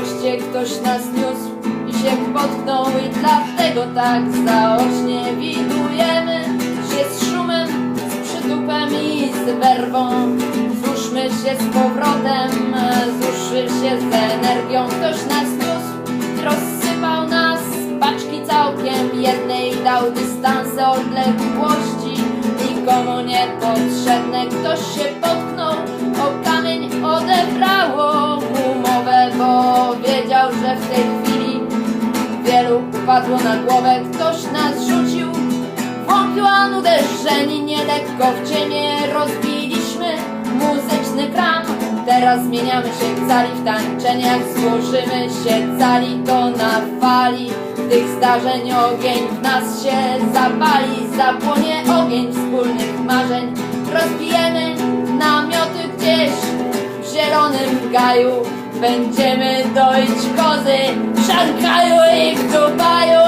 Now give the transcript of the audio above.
ktoś nas niósł i się potknął i dlatego tak zaocznie widujemy się z szumem, z przytupem i z werwą. Złóżmy się z powrotem, złóżmy się z energią. Ktoś nas niósł, rozsypał nas paczki całkiem jednej, dał dystanse odległości. Nikomu niepotrzebne, ktoś się w tej chwili wielu padło na głowę, ktoś nas rzucił Wąpiłan uderzeni, nie lekko w cienie rozbiliśmy muzyczny kram. Teraz zmieniamy się w cali w tańczenie, jak złożymy się cali, to na fali tych zdarzeń ogień w nas się zapali, zapłonie ogień wspólnych marzeń. Rozbijemy namioty gdzieś w zielonym gaju. Będziemy doić kozy w i w.